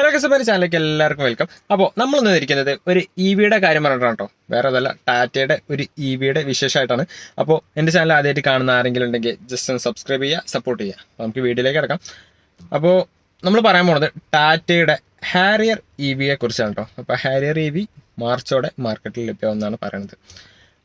Hello customer ചാനലിലേക്ക് എല്ലാവർക്കും welcome അപ്പോൾ നമ്മൾ ഇരിക്കുന്നത് ഒരു ഇ വിയുടെ കാര്യം പറഞ്ഞിട്ടാണ് കേട്ടോ വേറെ അതല്ല ടാറ്റയുടെ ഒരു ഇ വിയുടെ വിശേഷമായിട്ടാണ്. അപ്പോൾ എന്റെ ചാനൽ ആദ്യമായിട്ട് കാണുന്ന ആരെങ്കിലും ഉണ്ടെങ്കിൽ ജസ്റ്റ് ഒന്ന് സബ്സ്ക്രൈബ് ചെയ്യുക സപ്പോർട്ട് ചെയ്യുക. അപ്പോൾ നമുക്ക് വീഡിയോയിലേക്ക് കിടക്കാം. അപ്പോൾ നമ്മൾ പറയാൻ പോകുന്നത് ടാറ്റയുടെ ഹാരിയർ ഇ വിയെ കുറിച്ചാണ് കേട്ടോ അപ്പോൾ ഹാരിയർ ഇ വി മാർച്ചോടെ മാർക്കറ്റിൽ ലഭ്യമാവുന്നതാണ് പറയുന്നത്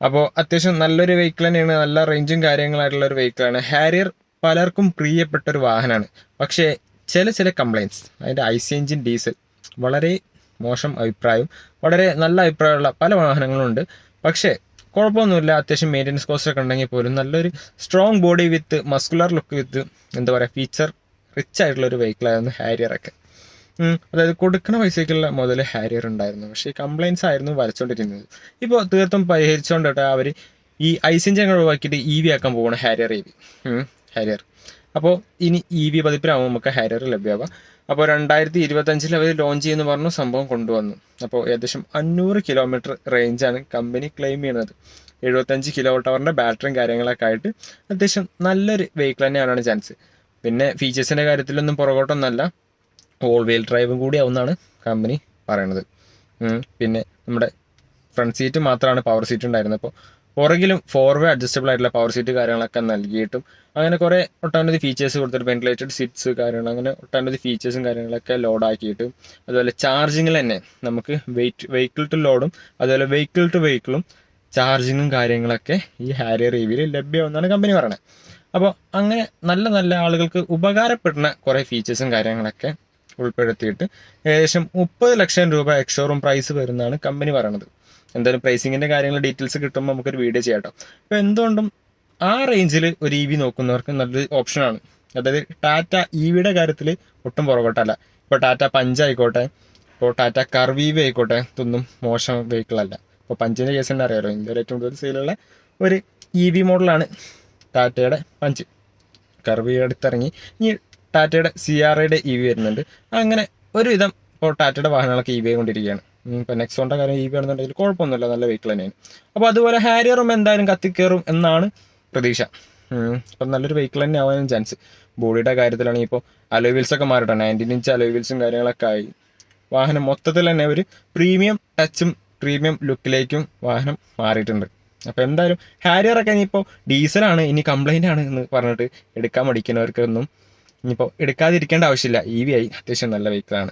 അപ്പോൾ അത്യാവശ്യം നല്ലൊരു വെഹിക്കിൾ തന്നെയാണ് നല്ല റേഞ്ചും കാര്യങ്ങളായിട്ടുള്ള ഒരു വെഹിക്കിളാണ് ഹാരിയർ പലർക്കും പ്രിയപ്പെട്ട ഒരു വാഹനമാണ്. പക്ഷേ ചില ചില കംപ്ലയിൻസ് അതിന്റെ ഐസി എഞ്ചിൻ ഡീസൽ വളരെ മോശം അഭിപ്രായവും വളരെ നല്ല അഭിപ്രായമുള്ള പല വാഹനങ്ങളുണ്ട്. പക്ഷേ കുഴപ്പമൊന്നുമില്ല. അത്യാവശ്യം മെയിന്റനൻസ് കോസ്റ്റ് ഒക്കെ ഉണ്ടെങ്കിൽ പോലും നല്ലൊരു strong body with muscular look with എന്താ പറയുക ഫീച്ചർ റിച്ച് ആയിട്ടുള്ള ഒരു വെഹിക്കിളായിരുന്നു ഹാരിയറൊക്കെ അതായത് കൊടുക്കുന്ന പൈസയ്ക്കുള്ള മുതൽ ഹാരിയർ ഉണ്ടായിരുന്നു. പക്ഷേ കംപ്ലയിൻസ് ആയിരുന്നു വരച്ചുകൊണ്ടിരുന്നത് ഇപ്പോൾ തീർത്തും പരിഹരിച്ചുകൊണ്ടിട്ട് അവർ ഈ ഐസിൻ അങ്ങ് ഒഴിവാക്കിയിട്ട് ഇ വി ആക്കാൻ പോകണം ഹാരിയർ ഇ വി ഹാരിയർ അപ്പോൾ ഇനി ഇ വി പതിപ്പിലാവും നമുക്ക് ഹാരിയർ ലഭ്യമാവുക അപ്പോൾ രണ്ടായിരത്തി ഇരുപത്തഞ്ചിൽ അവർ ലോഞ്ച് ചെയ്യുമെന്ന് പറഞ്ഞു സംഭവം കൊണ്ടുവന്നു. അപ്പോൾ ഏകദേശം അഞ്ഞൂറ് കിലോമീറ്റർ റേഞ്ചാണ് കമ്പനി ക്ലെയിം ചെയ്യുന്നത്. എഴുപത്തഞ്ച് കിലോ ടവറിന്റെ ബാറ്ററിയും കാര്യങ്ങളൊക്കെ ആയിട്ട് അത്യാവശ്യം നല്ലൊരു വെഹിക്കിൾ തന്നെയാണ് ചാൻസ് പിന്നെ ഫീച്ചേഴ്സിന്റെ കാര്യത്തിലൊന്നും പുറകോട്ടൊന്നല്ല. ഓൾ വീൽ ഡ്രൈവും കൂടി ആവുമെന്നാണ് കമ്പനി പറയണത് പിന്നെ നമ്മുടെ ഫ്രണ്ട് സീറ്റ് മാത്രമാണ് പവർ സീറ്റ് ഉണ്ടായിരുന്നത്. അപ്പോൾ പുറകിലും ഫോർവേ അഡ്ജസ്റ്റബിൾ ആയിട്ടുള്ള പവർ സീറ്റ് കാര്യങ്ങളൊക്കെ നൽകിയിട്ടും. അങ്ങനെ കുറേ ഒട്ടനവധി ഫീച്ചേഴ്സ് കൊടുത്തിട്ട് വെന്റിലേറ്റഡ് സീറ്റ്സ് കാര്യങ്ങൾ അങ്ങനെ ഒട്ടനവധി ഫീച്ചേഴ്സും കാര്യങ്ങളൊക്കെ ലോഡാക്കിയിട്ടും അതുപോലെ ചാർജിങ്ങിൽ തന്നെ നമുക്ക് വെയിറ്റ് വെഹിക്കിൾ ടു ലോഡും അതുപോലെ വെഹിക്കിൾ ടു വെഹിക്കിളും ചാർജിങ്ങും കാര്യങ്ങളൊക്കെ ഈ ഹാരിയർ റിവ്യൂവിൽ ലഭ്യമാവുന്നതാണ് കമ്പനി പറയുന്നത് അപ്പോൾ അങ്ങനെ നല്ല നല്ല ആളുകൾക്ക് ഉപകാരപ്പെടുന്ന കുറേ ഫീച്ചേഴ്സും കാര്യങ്ങളൊക്കെ ഉൾപ്പെടുത്തിയിട്ട് ഏകദേശം മുപ്പത് ലക്ഷം രൂപ എക്സോറും പ്രൈസ് വരുന്നതാണ് കമ്പനി പറയണത്. എന്തായാലും പ്രൈസിങ്ങിന്റെ കാര്യങ്ങൾ ഡീറ്റെയിൽസ് കിട്ടുമ്പോൾ നമുക്കൊരു വീഡിയോ ചെയ്യാം കേട്ടോ അപ്പോൾ എന്തുകൊണ്ടും ആ റേഞ്ചിൽ ഒരു ഇ വി നോക്കുന്നവർക്ക് നല്ലൊരു ഓപ്ഷനാണ് അതായത് ടാറ്റ ഇ വിയുടെ കാര്യത്തിൽ ഒട്ടും പുറകോട്ടല്ല. ഇപ്പോൾ ടാറ്റ പഞ്ച് ആയിക്കോട്ടെ ഇപ്പോൾ ടാറ്റ കർവീവ് ആയിക്കോട്ടെ ഇതൊന്നും മോശം വെഹിക്കിൾ അല്ല. ഇപ്പോൾ പഞ്ചിന്റെ കേസ് തന്നെ അറിയാലോ ഇന്ത്യയിൽ ഏറ്റവും കൂടുതൽ സെയിലുള്ള ഒരു ഇ വി മോഡലാണ് ടാറ്റയുടെ പഞ്ച്. കർവീവ് അടുത്തിറങ്ങി ഇനി ടാറ്റയുടെ സി ആർ ഐയുടെ ഇ വി വരുന്നുണ്ട്. അങ്ങനെ ഒരുവിധം ഇപ്പോൾ ടാറ്റയുടെ വാഹനങ്ങളൊക്കെ ഇ വി ആയിക്കൊണ്ടിരിക്കുകയാണ്. ഇപ്പോൾ നെക്സോണിന്റെ കാര്യം ഇ വി ആണെന്നുണ്ടെങ്കിൽ കുഴപ്പമൊന്നുമില്ല നല്ല വെഹിക്കിൾ തന്നെയാണ്. അപ്പോൾ അതുപോലെ ഹാരിയറും എന്തായാലും കത്തിക്കയറും എന്നാണ് പ്രതീക്ഷ. അപ്പം നല്ലൊരു വെഹിക്കിൾ തന്നെ ആവാനും ചാൻസ് ബോഡിയുടെ കാര്യത്തിലാണെങ്കിൽ ഇപ്പോൾ അലോയ് വീൽസ് ഒക്കെ മാറിട്ടോ നയന്റീൻ ഇഞ്ച് അലോയ് വീൽസും കാര്യങ്ങളൊക്കെ ആയി. വാഹനം മൊത്തത്തിൽ തന്നെ ഒരു പ്രീമിയം ടച്ചും പ്രീമിയം ലുക്കിലേക്കും വാഹനം മാറിയിട്ടുണ്ട്. അപ്പോൾ എന്തായാലും ഹാരിയറൊക്കെ ഇനിയിപ്പോൾ ഡീസലാണ് ഇനി കംപ്ലൈന്റ് ആണ് എന്ന് പറഞ്ഞിട്ട് എടുക്കാൻ മടിക്കുന്നവർക്കൊന്നും ഇനിയിപ്പോൾ എടുക്കാതിരിക്കേണ്ട ആവശ്യമില്ല. ഇ വി ആയി അത്യാവശ്യം നല്ല വെഹിക്കിളാണ്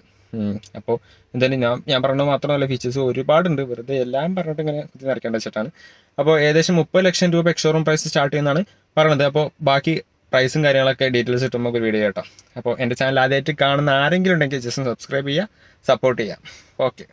അപ്പോൾ എന്തായാലും ഞാൻ ഞാൻ പറഞ്ഞത് മാത്രമല്ല ഫീച്ചേഴ്സ് ഒരുപാടുണ്ട്. വെറുതെ എല്ലാം പറഞ്ഞിട്ട് ഇങ്ങനെ ഇത് നിറയ്ക്കേണ്ട വെച്ചിട്ടാണ് അപ്പോൾ ഏകദേശം മുപ്പത് ലക്ഷം രൂപ എക്സോറൂം പ്രൈസ് സ്റ്റാർട്ട് ചെയ്യുന്നതാണ് പറഞ്ഞത്. അപ്പോൾ ബാക്കി പ്രൈസും കാര്യങ്ങളൊക്കെ ഡീറ്റെയിൽസ് കിട്ടുമ്പോൾ ഒരു വീഡിയോ കേട്ടോ. അപ്പോൾ എന്റെ ചാനൽ ആദ്യമായിട്ട് കാണുന്ന ആരെങ്കിലും ഉണ്ടെങ്കിൽ ജസ്റ്റ് സബ്സ്ക്രൈബ് ചെയ്യുക സപ്പോർട്ട് ചെയ്യുക. ഓക്കെ